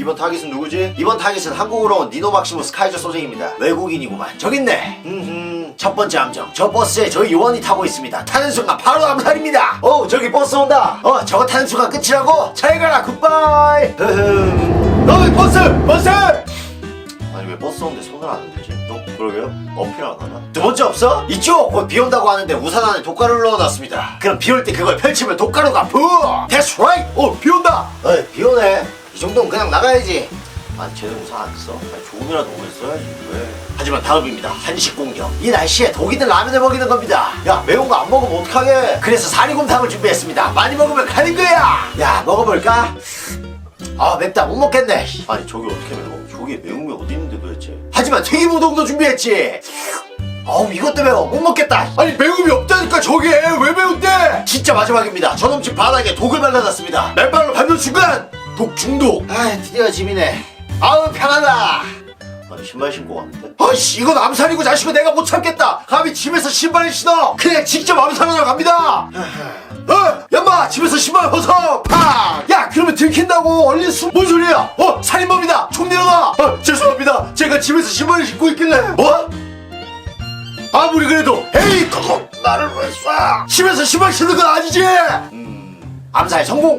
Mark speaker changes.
Speaker 1: 이번 타깃은 누구지? 이번 타깃은 한국으로 온 니노 막시무스 카이저 소생입니다. 외국인이구만. 음, 첫 번째 함정. 저 버스에 저희 요원이 타고 있습니다. 타는 순간 바로 암살입니다. 어, 저기 버스 온다. 어, 저거 타는 순간 끝이라고? 잘 가라, 굿바이. 어이, 버스! 버스! 아니 왜 버스 오는데 손을 안 흔들지? 어? 그러게요? 어필 안 하나? 두 번째 없어? 이쪽! 곧 비 온다고 하는데 우산 안에 독가루를 넣어놨습니다 그럼 비 올 때 그걸 펼치면 독가루가 부! That's right! 어, 비 온다! 어이, 비 오네 이 정도면 그냥 나가야지. 아니 쟤는 우산 안 써? 아니 조금이라도 오래 써야지 왜? 하지만 다음입니다. 한식 공격. 이 날씨에 독이든 라면을 먹이는 겁니다. 야 매운 거 안 먹으면 어떡하게? 그래서 사리곰탕을 준비했습니다. 많이 먹으면 가는 거야! 야 먹어볼까? 아 맵다. 못 먹겠네. 아니 저기 어떻게 매워? 저기 매운 게 어디 있는데 도대체? 하지만 튀김 우동도 준비했지. 어우 이것도 매워. 못 먹겠다. 아니 매움이 없다니까 저게. 왜 매운데? 진짜 마지막입니다. 저놈 집 바닥에 독을 발라놨습니다. 맨발로 밟는 순간 독 중독 아 드디어 집이네. 아우 편하다. 아니 신발 신고 왔는데? 아씨 이건 암살이고 자식은 내가 못 참겠다. 감히 집에서 신발을 신어. 그냥 직접 암살하러 갑니다. 어! 야마 집에서 신발 벗어. 팍! 야 그러면 들킨다고 얼른 숨뭔 소리야? 어 살인범이다. 총 내려놔. 어 죄송합니다. 제가 집에서 신발을 신고 있길래. 뭐? 아무리 그래도 에이 그거 나를 왜 쏴? 집에서 신발 신는 건 아니지. 음 암살 성공